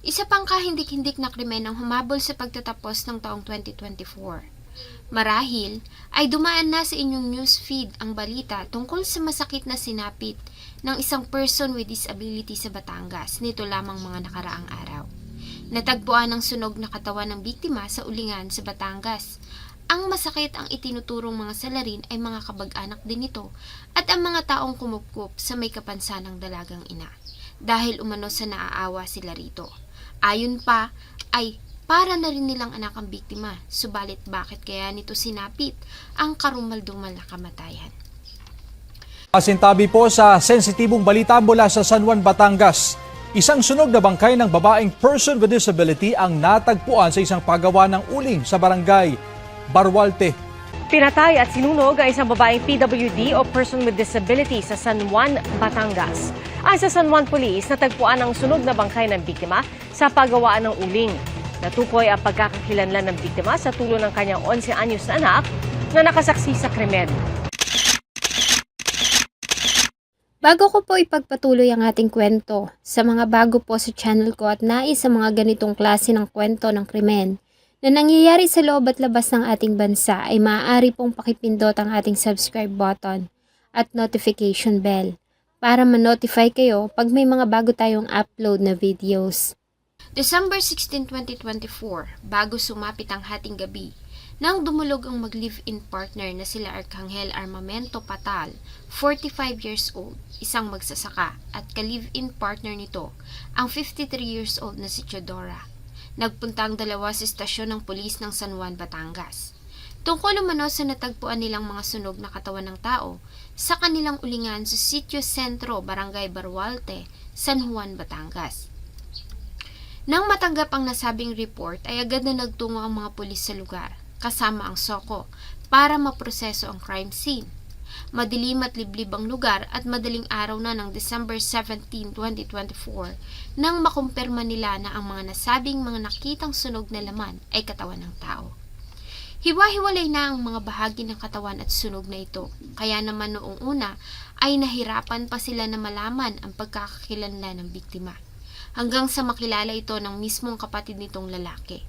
Isa pang kahindik-hindik na krimen ang humabol sa pagtatapos ng taong 2024. Marahil ay dumaan na sa inyong news feed ang balita tungkol sa masakit na sinapit ng isang person with disability sa Batangas nito lamang mga nakaraang araw. Natagpuan ang sunog na katawan ng biktima sa ulingan sa Batangas. Ang masakit ang itinuturong mga salarin ay mga kabag-anak din nito at ang mga taong kumupkup sa may kapansanang dalagang ina dahil umano sa naaawa sila rito. Ayon pa ay para na rin nilang anak ang biktima, subalit bakit kaya nito sinapit ang karumaldumal na kamatayan. Asintabi po sa sensitibong balita mula sa San Juan, Batangas. Isang sunog na bangkay ng babaeng person with disability ang natagpuan sa isang pagawa ng uling sa barangay Barwalte. Pinatay at sinunog ang isang babaeng PWD o person with disability sa San Juan, Batangas. Ay sa San Juan Police, natagpuan ang sunog na bangkay ng biktima sa paggawaan ng uling. Natukoy ang pagkakakilanlan ng biktima sa tulo ng kanyang 11 anyos na anak na nakasaksi sa krimen. Bago ko po ipagpatuloy ang ating kwento, sa mga bago po sa channel ko at nais sa mga ganitong klase ng kwento ng krimen na nangyayari sa loob at labas ng ating bansa ay maaari pong pakipindot ang ating subscribe button at notification bell para ma-notify kayo pag may mga bago tayong upload na videos. December 16, 2024, bago sumapit ang hating gabi, nang dumulog ang mag-live-in partner na sila Arcangel Armamento Patal, 45 years old, isang magsasaka, at ka-live-in partner nito, ang 53 years old na si Chodora. Nagpunta ang dalawa sa istasyon ng pulis ng San Juan, Batangas. Tungkol umano sa natagpuan nilang mga sunog na katawan ng tao sa kanilang ulingan sa Sitio Centro, Barangay Barwalte, San Juan, Batangas. Nang matanggap ang nasabing report ay agad na nagtungo ang mga pulis sa lugar, kasama ang SOCO, para maproseso ang crime scene. Madilim at liblib ang lugar at madaling araw na ng December 17, 2024 nang makumpirma nila na ang mga nasabing mga nakitang sunog na laman ay katawan ng tao. Hiwa-hiwalay na ang mga bahagi ng katawan at sunog na ito, kaya naman noong una ay nahirapan pa sila na malaman ang pagkakakilanlan ng biktima hanggang sa makilala ito ng mismong kapatid nitong lalaki.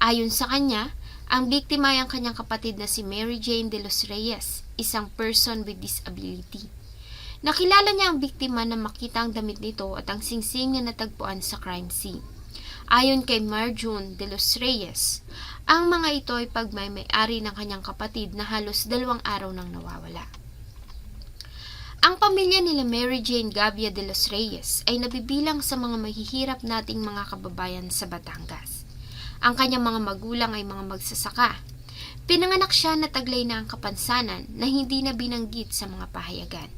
Ayon sa kanya, ang biktima ay ang kanyang kapatid na si Mary Jane de los Reyes, isang person with disability. Nakilala niya ang biktima na makita ang damit nito at ang singsing na natagpuan sa crime scene. Ayon kay Marjun de los Reyes, ang mga ito ay pagmay-ari ng kanyang kapatid na halos dalawang araw nang nawawala. Ang pamilya nila Mary Jane Gavia de los Reyes ay nabibilang sa mga mahihirap nating mga kababayan sa Batangas. Ang kanyang mga magulang ay mga magsasaka. Pinanganak siya na taglay na ang kapansanan na hindi na binanggit sa mga pahayagan.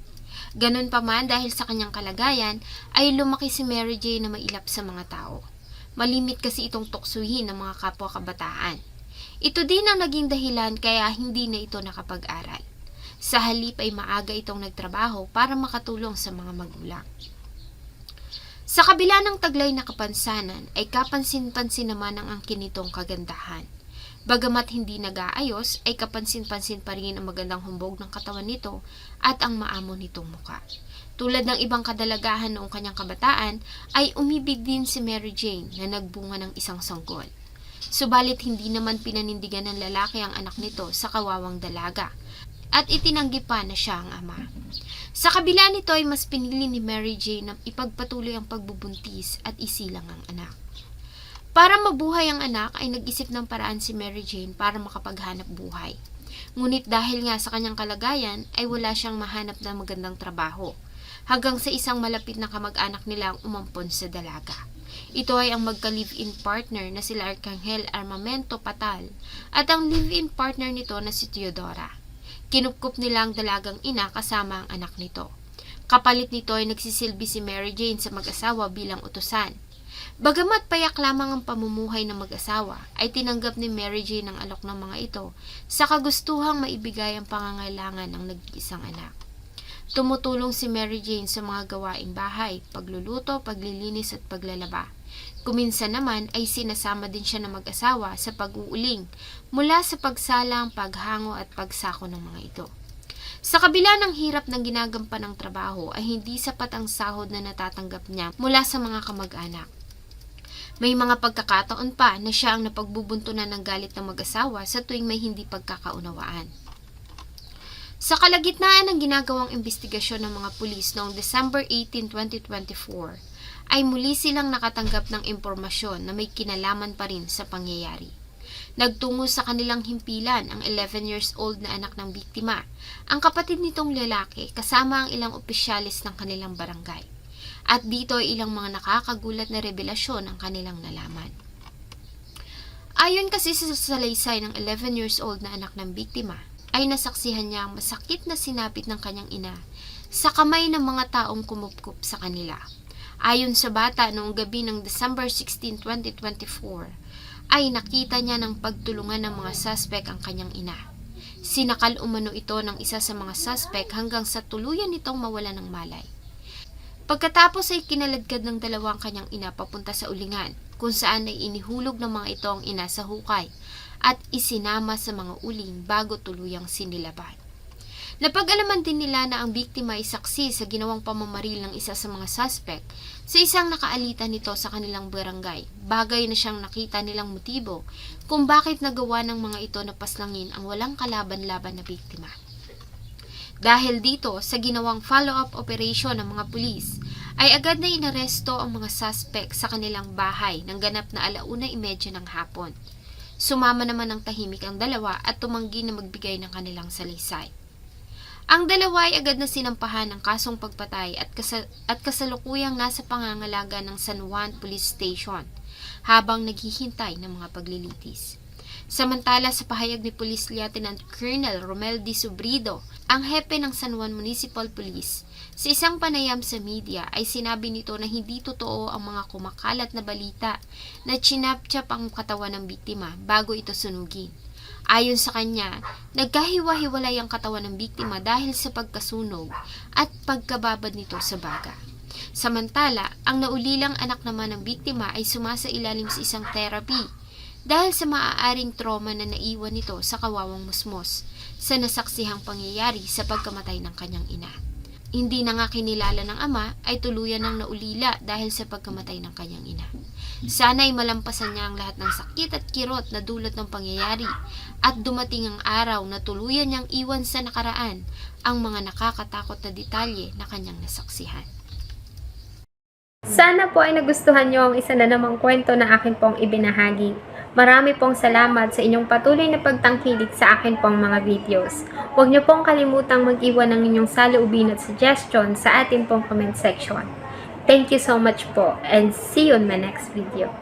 Ganun pa man dahil sa kanyang kalagayan ay lumaki si Mary Jane na mailap sa mga tao. Malimit kasi itong tuksuhin ng mga kapwa kabataan. Ito din ang naging dahilan kaya hindi na ito nakapag-aral. Sa halip ay maaga itong nagtrabaho para makatulong sa mga magulang. Sa kabila ng taglay na kapansanan ay kapansin-pansin naman ang angkin nitong kagandahan. Bagamat hindi nag-aayos ay kapansin-pansin pa rin ang magandang humbog ng katawan nito at ang maamo nitong muka. Tulad ng ibang kadalagahan noong kanyang kabataan ay umibig din si Mary Jane na nagbunga ng isang sanggol. Subalit hindi naman pinanindigan ng lalaki ang anak nito sa kawawang dalaga at itinanggi pa na siya ang ama. Sa kabila nito ay mas pinili ni Mary Jane na ipagpatuloy ang pagbubuntis at isilang ang anak. Para mabuhay ang anak ay nag-isip ng paraan si Mary Jane para makapaghanap buhay. Ngunit dahil nga sa kanyang kalagayan ay wala siyang mahanap na magandang trabaho hanggang sa isang malapit na kamag-anak nila ang umampon sa dalaga. Ito ay ang magka-live-in partner na sila Arcangel Armamento Patal at ang live-in partner nito na si Teodora. Kinupkup nila ang dalagang ina kasama ang anak nito. Kapalit nito ay nagsisilbi si Mary Jane sa mag-asawa bilang utusan. Bagamat payak lamang ang pamumuhay ng mag-asawa, ay tinanggap ni Mary Jane ang alok ng mga ito sa kagustuhang maibigay ang pangangailangan ng nag-iisang anak. Tumutulong si Mary Jane sa mga gawaing bahay, pagluluto, paglilinis at paglalaba. Kuminsan naman ay sinasama din siya ng mag-asawa sa pag-uuling mula sa pagsalang, paghango at pagsako ng mga ito. Sa kabila ng hirap ng ginagampan ng trabaho ay hindi sapat ang sahod na natatanggap niya mula sa mga kamag-anak. May mga pagkakataon pa na siya ang napagbubuntunan ng galit ng mag-asawa sa tuwing may hindi pagkakaunawaan. Sa kalagitnaan ng ginagawang investigasyon ng mga pulis noong December 18, 2024, ay muli silang nakatanggap ng impormasyon na may kinalaman pa rin sa pangyayari. Nagtungo sa kanilang himpilan ang 11 years old na anak ng biktima, ang kapatid nitong lalaki kasama ang ilang opisyalis ng kanilang barangay. At dito ay ilang mga nakakagulat na revelasyon ang kanilang nalaman. Ayon kasi sa salaysay ng 11 years old na anak ng biktima, ay nasaksihan niya ang masakit na sinapit ng kanyang ina sa kamay ng mga taong kumupkup sa kanila. Ayon sa bata noong gabi ng December 16, 2024, ay nakita niya ng pagtulungan ng mga suspect ang kanyang ina. Sinakal umano ito ng isa sa mga suspect hanggang sa tuluyan nitong mawala ng malay. Pagkatapos ay kinaladkad ng dalawang kanyang ina papunta sa ulingan, kung saan ay inihulog ng mga ito ang ina sa hukay at isinama sa mga uling bago tuluyang sinilaban. Napag-alaman din nila na ang biktima ay saksi sa ginawang pamamaril ng isa sa mga suspect sa isang nakaalitan nito sa kanilang barangay. Bagay na siyang nakita nilang motibo kung bakit nagawa ng mga ito na paslangin ang walang kalaban-laban na biktima. Dahil dito, sa ginawang follow-up operation ng mga pulis, ay agad na inaresto ang mga suspect sa kanilang bahay ng ganap na alauna imedya ng hapon. Sumama naman ng tahimik ang dalawa at tumanggi na magbigay ng kanilang salisay. Ang dalawa ay agad na sinampahan ng kasong pagpatay at, kasa- at kasalukuyang nasa pangangalaga ng San Juan Police Station habang naghihintay ng mga paglilitis. Samantala sa pahayag ni Police Lieutenant Colonel Romel Di Subrido, ang hepe ng San Juan Municipal Police, sa isang panayam sa media ay sinabi nito na hindi totoo ang mga kumakalat na balita na chinapchap ang katawan ng biktima bago ito sunugin. Ayon sa kanya, nagkahiwa-hiwalay ang katawan ng biktima dahil sa pagkasunog at pagkababad nito sa baga. Samantala, ang naulilang anak naman ng biktima ay sumasa ilalim sa isang therapy dahil sa maaaring trauma na naiwan nito sa kawawang musmos sa nasaksihang pangyayari sa pagkamatay ng kanyang ina. Hindi na nga kinilala ng ama ay tuluyan ng naulila dahil sa pagkamatay ng kanyang ina. Sana ay malampasan niya ang lahat ng sakit at kirot na dulot ng pangyayari at dumating ang araw na tuluyan niyang iwan sa nakaraan ang mga nakakatakot na detalye na kanyang nasaksihan. Sana po ay nagustuhan nyo ang isa na namang kwento na akin pong ibinahagi. Marami pong salamat sa inyong patuloy na pagtangkilik sa akin pong mga videos. Huwag niyo pong kalimutang mag-iwan ng inyong saloobin at suggestion sa atin pong comment section. Thank you so much po and see you on my next video.